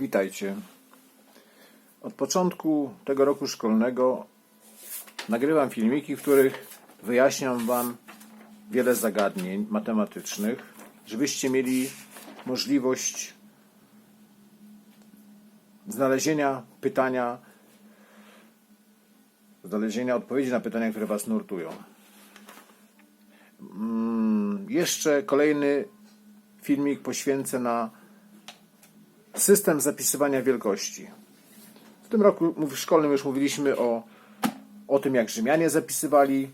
Witajcie. Od początku tego roku szkolnego nagrywam filmiki, w których wyjaśniam Wam wiele zagadnień matematycznych, żebyście mieli możliwość znalezienia pytania, znalezienia odpowiedzi na pytania, które Was nurtują. Mm, Jeszcze kolejny filmik poświęcę na system zapisywania wielkości. W tym roku mów- szkolnym już mówiliśmy o, o tym, jak Rzymianie zapisywali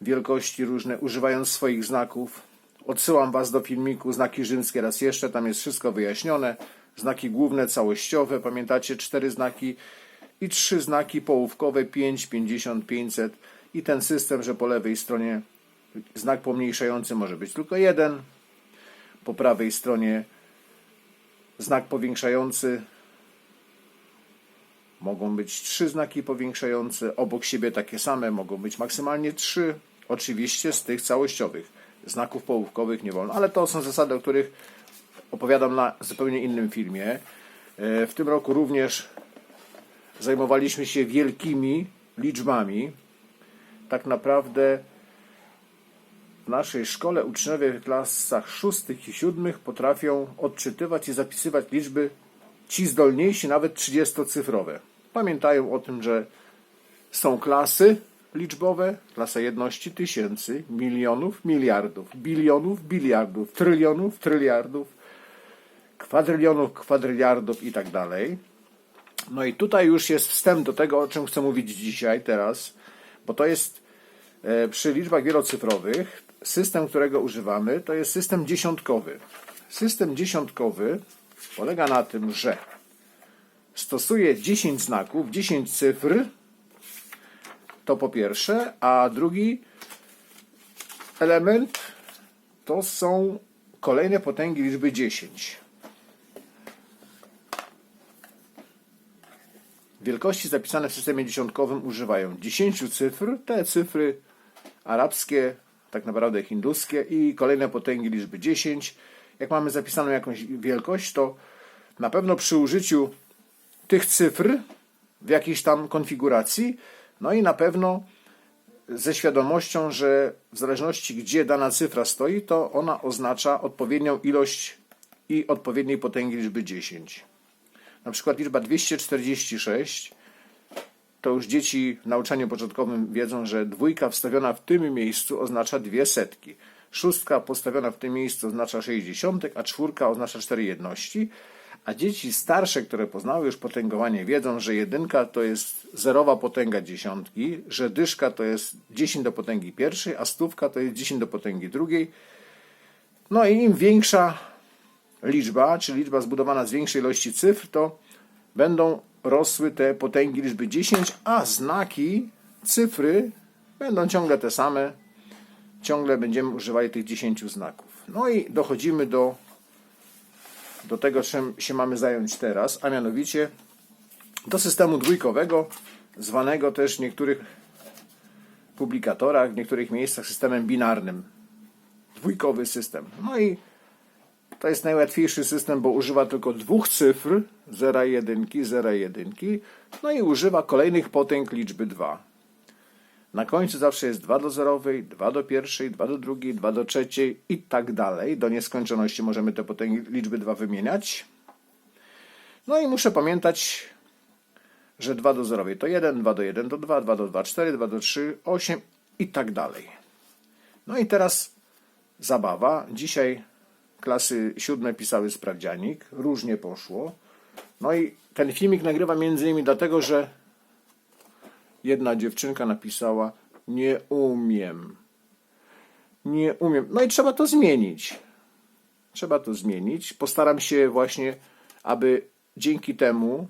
wielkości różne, używając swoich znaków. Odsyłam Was do filmiku Znaki rzymskie raz jeszcze, tam jest wszystko wyjaśnione. Znaki główne, całościowe, pamiętacie, cztery znaki i trzy znaki połówkowe, 5, 50, 500 i ten system, że po lewej stronie znak pomniejszający może być tylko jeden, po prawej stronie znak powiększający. Mogą być trzy znaki powiększające, obok siebie takie same, mogą być maksymalnie trzy. Oczywiście z tych całościowych. Znaków połówkowych nie wolno, ale to są zasady, o których opowiadam na zupełnie innym filmie. E, W tym roku również zajmowaliśmy się wielkimi liczbami. Tak naprawdę w naszej szkole uczniowie w klasach szóstych i siódmych potrafią odczytywać i zapisywać liczby ci zdolniejsi, nawet 30-cyfrowe. Pamiętają o tym, że są klasy liczbowe, klasa jedności tysięcy, milionów, miliardów, bilionów, biliardów, trylionów, tryliardów, kwadrylionów, kwadryliardów i tak dalej. No i tutaj już jest wstęp do tego, o czym chcę mówić dzisiaj, teraz, bo to jest e, przy liczbach wielocyfrowych system, którego używamy, to jest system dziesiątkowy. System dziesiątkowy polega na tym, że stosuje 10 znaków, 10 cyfr, to po pierwsze, a drugi element to są kolejne potęgi liczby 10. Wielkości zapisane w systemie dziesiątkowym używają 10 cyfr, te cyfry arabskie, tak naprawdę hinduskie i kolejne potęgi liczby 10. Jak mamy zapisaną jakąś wielkość, to na pewno przy użyciu tych cyfr w jakiejś tam konfiguracji, no i na pewno ze świadomością, że w zależności gdzie dana cyfra stoi, to ona oznacza odpowiednią ilość i odpowiedniej potęgi liczby 10. Na przykład liczba 246 to już dzieci w nauczaniu początkowym wiedzą, że dwójka wstawiona w tym miejscu oznacza dwie setki. Szóstka postawiona w tym miejscu oznacza sześć dziesiątek, a czwórka oznacza cztery jedności. A dzieci starsze, które poznały już potęgowanie, wiedzą, że jedynka to jest zerowa potęga dziesiątki, że dyszka to jest 10 do potęgi pierwszej, a stówka to jest 10 do potęgi drugiej. No i im większa liczba, czyli liczba zbudowana z większej ilości cyfr, to będą rosły te potęgi liczby 10, a znaki, cyfry będą ciągle te same. Ciągle będziemy używali tych 10 znaków. No i dochodzimy do, do tego, czym się mamy zająć teraz, a mianowicie do systemu dwójkowego, zwanego też w niektórych publikatorach, w niektórych miejscach systemem binarnym. Dwójkowy system. No i to jest najłatwiejszy system, bo używa tylko dwóch cyfr, 0 i 1, 0 i 1, no i używa kolejnych potęg liczby 2. Na końcu zawsze jest 2 do zerowej, 2 do pierwszej, 2 do drugiej, 2 do trzeciej i tak dalej. Do nieskończoności możemy te potęgi liczby 2 wymieniać. No i muszę pamiętać, że 2 do zerowej to 1, 2 do 1 to 2, 2 do 2 4, 2 do 3 8 i tak dalej. No i teraz zabawa. Dzisiaj klasy siódme pisały sprawdzianik, różnie poszło. No i ten filmik nagrywa między innymi dlatego, że jedna dziewczynka napisała nie umiem. Nie umiem. No i trzeba to zmienić. Trzeba to zmienić. Postaram się właśnie, aby dzięki temu,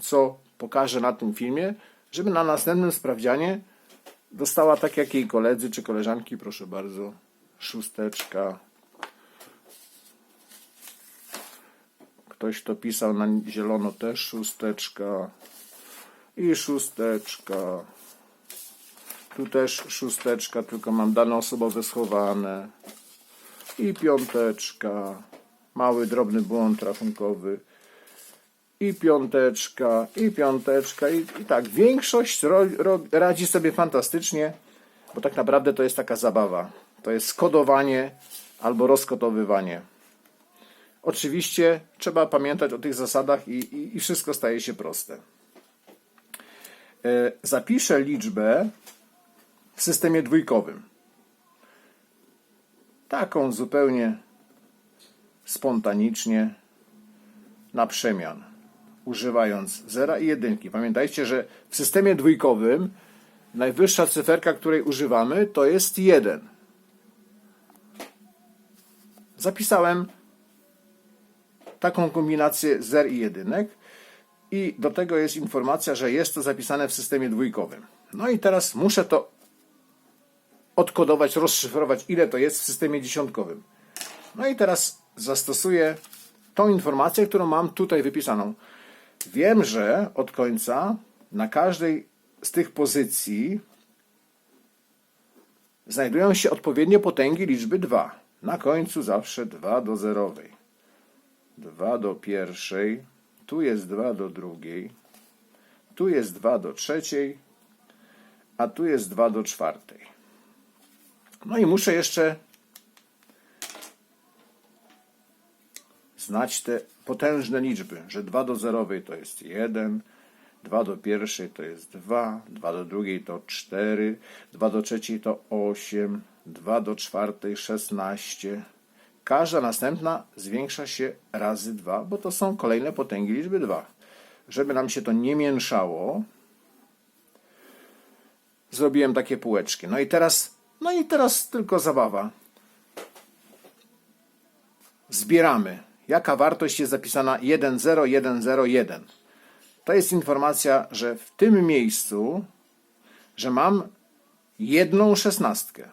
co pokażę na tym filmie, żeby na następnym sprawdzianie dostała tak jak jej koledzy czy koleżanki, proszę bardzo, szósteczka, Ktoś to pisał na zielono też szósteczka i szósteczka. Tu też szósteczka, tylko mam dane osobowe schowane. I piąteczka. mały, drobny błąd rachunkowy. I piąteczka, i piąteczka, i, i tak. Większość ro, ro, radzi sobie fantastycznie, bo tak naprawdę to jest taka zabawa. To jest kodowanie albo rozkodowywanie. Oczywiście trzeba pamiętać o tych zasadach i, i, i wszystko staje się proste. E, Zapiszę liczbę w systemie dwójkowym. Taką zupełnie spontanicznie na przemian, używając zera i jedynki. Pamiętajcie, że w systemie dwójkowym najwyższa cyferka, której używamy, to jest 1. Zapisałem taką kombinację zer i jedynek i do tego jest informacja, że jest to zapisane w systemie dwójkowym. No i teraz muszę to odkodować, rozszyfrować, ile to jest w systemie dziesiątkowym. No i teraz zastosuję tą informację, którą mam tutaj wypisaną. Wiem, że od końca na każdej z tych pozycji znajdują się odpowiednie potęgi liczby 2. Na końcu zawsze 2 do zerowej. 2 do pierwszej, tu jest 2 do drugiej, tu jest 2 do trzeciej, a tu jest 2 do czwartej. No i muszę jeszcze znać te potężne liczby, że 2 do zerowej to jest 1, 2 do pierwszej to jest 2, 2 do drugiej to 4, 2 do trzeciej to 8, 2 do czwartej 16. Każda następna zwiększa się razy 2, bo to są kolejne potęgi liczby 2. Żeby nam się to nie mięszało, zrobiłem takie półeczki. No i teraz, no i teraz tylko zabawa. Zbieramy. Jaka wartość jest zapisana 10101? To jest informacja, że w tym miejscu, że mam jedną szesnastkę.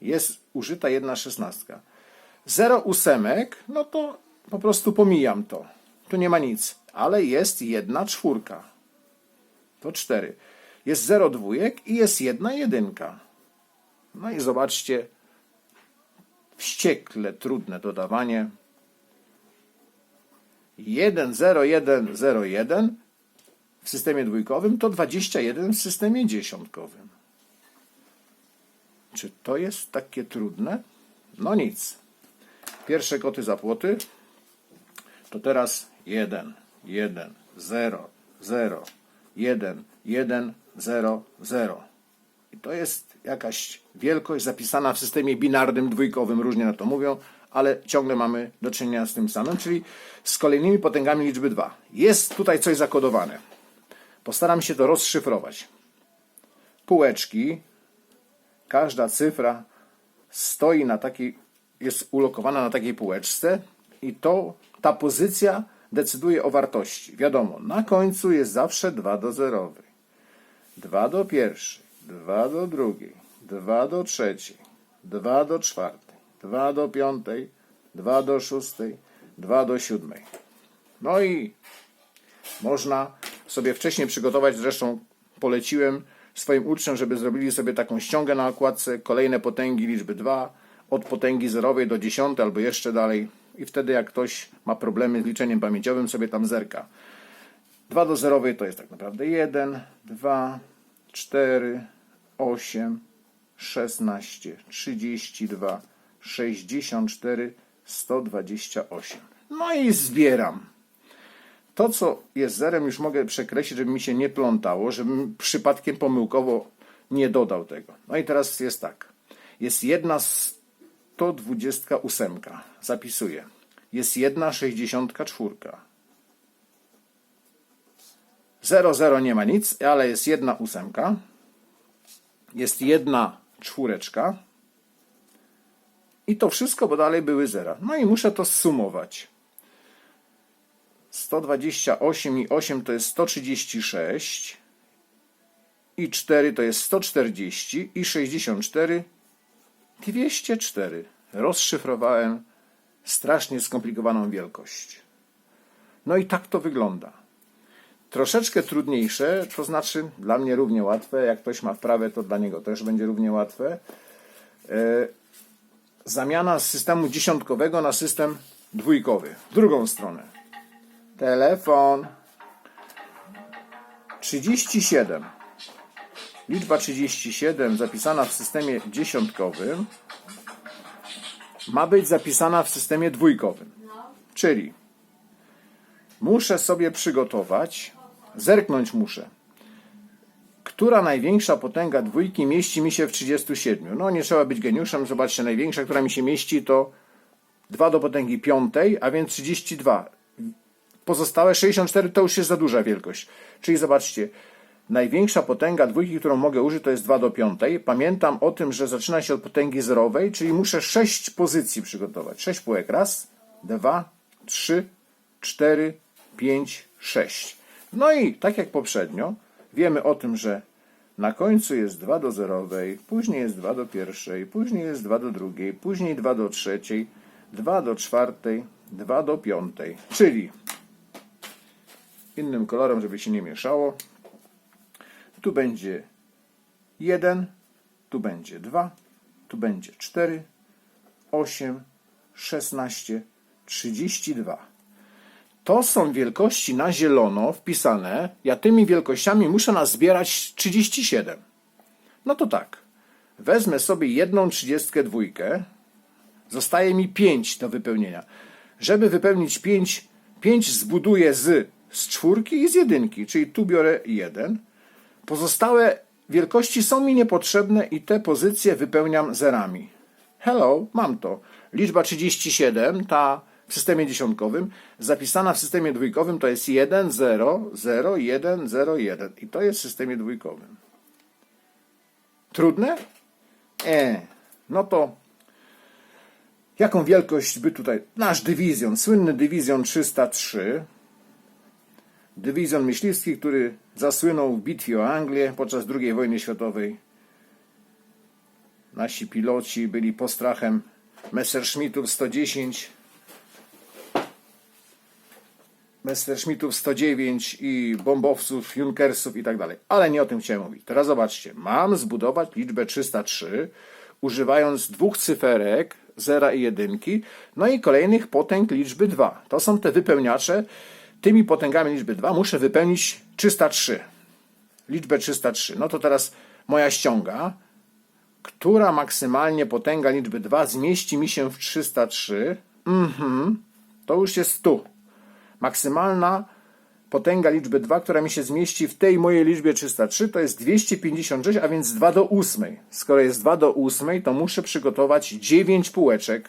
Jest użyta jedna szesnastka. 0 ósemek, no to po prostu pomijam to. Tu nie ma nic. Ale jest jedna czwórka. To 4. Jest 0 dwójek i jest jedna jedynka. No i zobaczcie, wściekle trudne dodawanie. 1, 0, 1, 0, 1 w systemie dwójkowym to 21 w systemie dziesiątkowym. Czy to jest takie trudne? No nic. Pierwsze koty za płoty. To teraz 1, 1, 0, 0, 1, 1, 0, 0. I to jest jakaś wielkość zapisana w systemie binarnym, dwójkowym, różnie na to mówią, ale ciągle mamy do czynienia z tym samym, czyli z kolejnymi potęgami liczby 2. Jest tutaj coś zakodowane. Postaram się to rozszyfrować. Półeczki, każda cyfra stoi na takiej, jest ulokowana na takiej półeczce i to, ta pozycja decyduje o wartości. Wiadomo, na końcu jest zawsze 2 do zerowej, 2 do pierwszej, 2 do drugiej, 2 do trzeciej, 2 do czwartej, 2 do piątej, 2 do szóstej, 2 do siódmej. No i można sobie wcześniej przygotować, zresztą poleciłem swoim uczniom, żeby zrobili sobie taką ściągę na okładce, kolejne potęgi liczby 2, od potęgi zerowej do dziesiątej albo jeszcze dalej. I wtedy jak ktoś ma problemy z liczeniem pamięciowym, sobie tam zerka. 2 do zerowej to jest tak naprawdę 1, 2, 4, 8, 16, 32, 64, 128. No i zbieram. To, co jest zerem, już mogę przekreślić, żeby mi się nie plątało, żebym przypadkiem pomyłkowo nie dodał tego. No i teraz jest tak. Jest jedna 128. Zapisuję. Jest jedna 64. 0, 0 nie ma nic, ale jest jedna ósemka. Jest jedna czwóreczka. I to wszystko, bo dalej były zera. No i muszę to zsumować. 128 i 8 to jest 136 i 4 to jest 140 i 64 204. Rozszyfrowałem strasznie skomplikowaną wielkość. No i tak to wygląda. Troszeczkę trudniejsze, to znaczy dla mnie równie łatwe. Jak ktoś ma wprawę, to dla niego też będzie równie łatwe. E, zamiana z systemu dziesiątkowego na system dwójkowy. W drugą stronę. Telefon. 37. Liczba 37 zapisana w systemie dziesiątkowym ma być zapisana w systemie dwójkowym. Czyli muszę sobie przygotować, zerknąć muszę, która największa potęga dwójki mieści mi się w 37. No nie trzeba być geniuszem, zobaczcie, największa, która mi się mieści to 2 do potęgi piątej, a więc 32. Pozostałe 64 to już jest za duża wielkość. Czyli zobaczcie, największa potęga dwójki, którą mogę użyć, to jest 2 do piątej. Pamiętam o tym, że zaczyna się od potęgi zerowej, czyli muszę 6 pozycji przygotować. 6 półek. Raz, dwa, trzy, cztery, pięć, sześć. No i tak jak poprzednio, wiemy o tym, że na końcu jest 2 do zerowej, później jest 2 do pierwszej, później jest 2 do drugiej, później 2 do trzeciej, 2 do czwartej, 2 do piątej. Czyli innym kolorem, żeby się nie mieszało. Tu będzie 1, tu będzie 2, tu będzie 4, 8, 16, 32. To są wielkości na zielono wpisane. Ja tymi wielkościami muszę nazbierać 37. No to tak. Wezmę sobie jedną trzydziestkę dwójkę. Zostaje mi 5 do wypełnienia. Żeby wypełnić 5, 5 zbuduję z, z czwórki i z jedynki, czyli tu biorę 1. Pozostałe wielkości są mi niepotrzebne i te pozycje wypełniam zerami. Hello, mam to. Liczba 37, ta w systemie dziesiątkowym, zapisana w systemie dwójkowym to jest 1, 0, 0, 1, 0, 1. I to jest w systemie dwójkowym. Trudne? E, no to jaką wielkość by tutaj... Nasz dywizjon, słynny dywizjon 303, dywizjon myśliwski, który zasłynął w bitwie o Anglię podczas II wojny światowej. Nasi piloci byli postrachem Messerschmittów 110, Messerschmittów 109 i bombowców, Junkersów i tak dalej. Ale nie o tym chciałem mówić. Teraz zobaczcie. Mam zbudować liczbę 303 używając dwóch cyferek, zera i jedynki, no i kolejnych potęg liczby 2. To są te wypełniacze. Tymi potęgami liczby 2 muszę wypełnić 303. Liczbę 303. No to teraz moja ściąga. Która maksymalnie potęga liczby 2 zmieści mi się w 303? Mhm. To już jest tu. Maksymalna potęga liczby 2, która mi się zmieści w tej mojej liczbie 303, to jest 256, a więc 2 do 8. Skoro jest 2 do 8, to muszę przygotować 9 półeczek,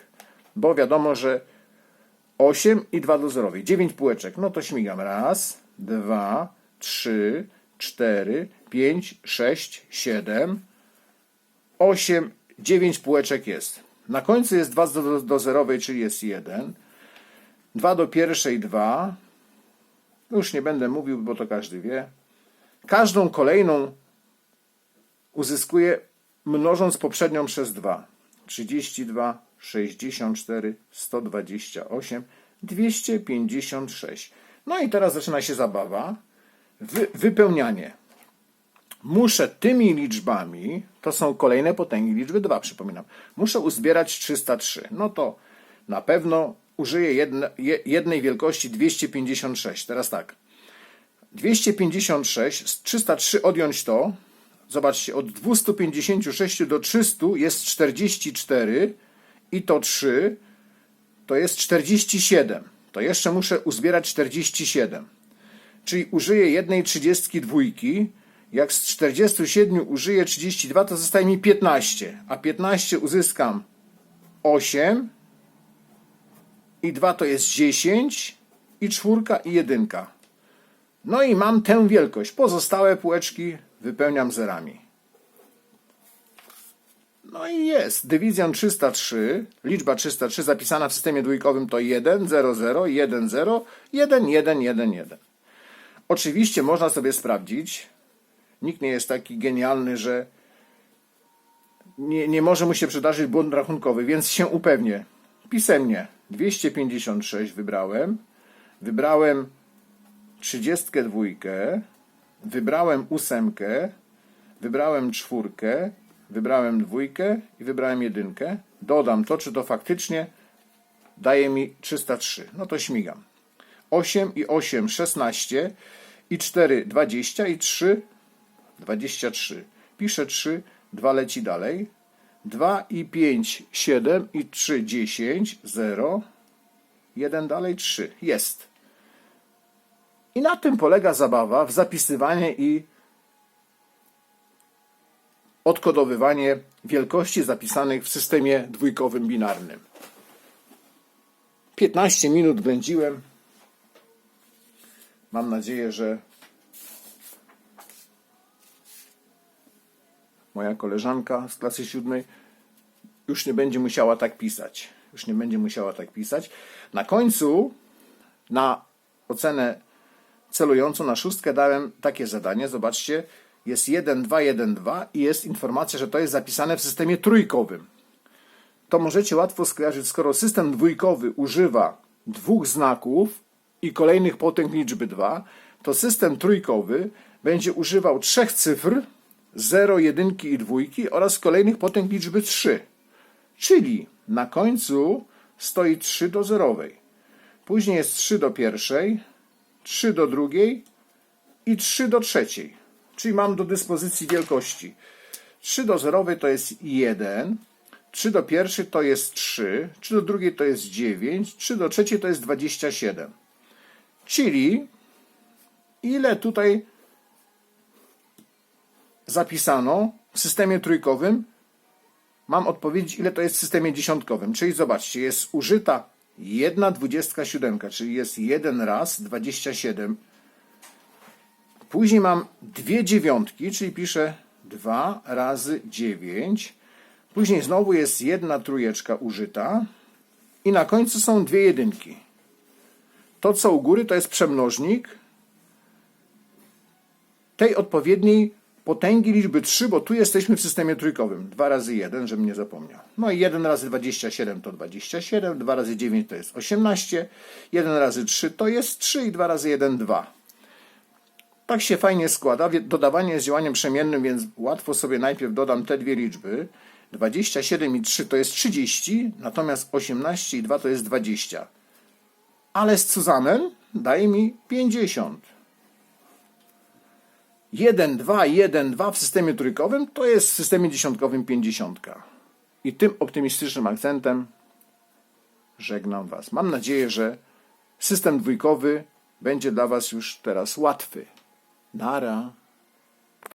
bo wiadomo, że 8 i 2 do 0. 9 półeczek. No to śmigam. Raz, dwa, trzy, cztery, pięć, sześć, siedem, osiem, dziewięć półeczek jest. Na końcu jest 2 do, do zerowej, czyli jest 1. 2 do pierwszej 2. Już nie będę mówił, bo to każdy wie. Każdą kolejną uzyskuję mnożąc poprzednią przez 2. 32, 64, 128, 256. No i teraz zaczyna się zabawa. Wy, wypełnianie. Muszę tymi liczbami, to są kolejne potęgi liczby 2, przypominam, muszę uzbierać 303. No to na pewno użyję jedne, jednej wielkości 256. Teraz tak. 256, z 303 odjąć to, zobaczcie, od 256 do 300 jest 44 i to 3 to jest 47. To jeszcze muszę uzbierać 47. Czyli użyję jednej 32. Jak z 47 użyję 32, to zostaje mi 15. A 15 uzyskam 8 i 2 to jest 10 i czwórka i jedynka. No i mam tę wielkość. Pozostałe półeczki wypełniam zerami. No i jest. Dywizjon 303, liczba 303 zapisana w systemie dwójkowym to 1, 0, 0, 1, 0, 1, 1, 1, 1. Oczywiście można sobie sprawdzić. Nikt nie jest taki genialny, że nie, nie może mu się przydarzyć błąd rachunkowy, więc się upewnię. Pisemnie 256 wybrałem. Wybrałem 32, wybrałem ósemkę, wybrałem czwórkę, wybrałem dwójkę i wybrałem jedynkę. Dodam to, czy to faktycznie daje mi 303. No to śmigam. 8 i 8, 16 i 4, 20 i 3, 23. Piszę 3, 2 leci dalej. 2 i 5, 7 i 3, 10, 0. 1 dalej, 3. Jest. I na tym polega zabawa w zapisywanie i odkodowywanie wielkości zapisanych w systemie dwójkowym binarnym. 15 minut ględziłem. Mam nadzieję, że moja koleżanka z klasy siódmej już nie będzie musiała tak pisać. Już nie będzie musiała tak pisać. Na końcu, na ocenę celującą na szóstkę, dałem takie zadanie. Zobaczcie, jest 1, 2, 1, 2 i jest informacja, że to jest zapisane w systemie trójkowym. To możecie łatwo skojarzyć, skoro system dwójkowy używa dwóch znaków i kolejnych potęg liczby 2, to system trójkowy będzie używał trzech cyfr 0, 1 i 2 oraz kolejnych potęg liczby 3. Czyli na końcu stoi 3 do zerowej. Później jest 3 do pierwszej, 3 do drugiej i 3 do trzeciej. Czyli mam do dyspozycji wielkości. 3 do zerowej to jest 1, 3 do pierwszej to jest 3, 3 do drugiej to jest 9, 3 do trzeciej to jest 27. Czyli ile tutaj zapisano w systemie trójkowym, mam odpowiedzieć, ile to jest w systemie dziesiątkowym. Czyli zobaczcie, jest użyta jedna dwudziestka siódemka, czyli jest jeden raz 27. Później mam dwie dziewiątki, czyli piszę 2 razy 9. Później znowu jest jedna trójeczka użyta. I na końcu są dwie jedynki. To, co u góry, to jest przemnożnik tej odpowiedniej potęgi liczby 3, bo tu jesteśmy w systemie trójkowym. 2 razy 1, żebym nie zapomniał. No i 1 razy 27 to 27, 2 razy 9 to jest 18, 1 razy 3 to jest 3 i 2 razy 1 2. Tak się fajnie składa. Dodawanie jest działaniem przemiennym, więc łatwo sobie najpierw dodam te dwie liczby. 27 i 3 to jest 30, natomiast 18 i 2 to jest 20. Ale z Cuzamen daje mi 50. 1, 2, 1, 2 w systemie trójkowym to jest w systemie dziesiątkowym 50. I tym optymistycznym akcentem żegnam Was. Mam nadzieję, że system dwójkowy będzie dla Was już teraz łatwy. Nara.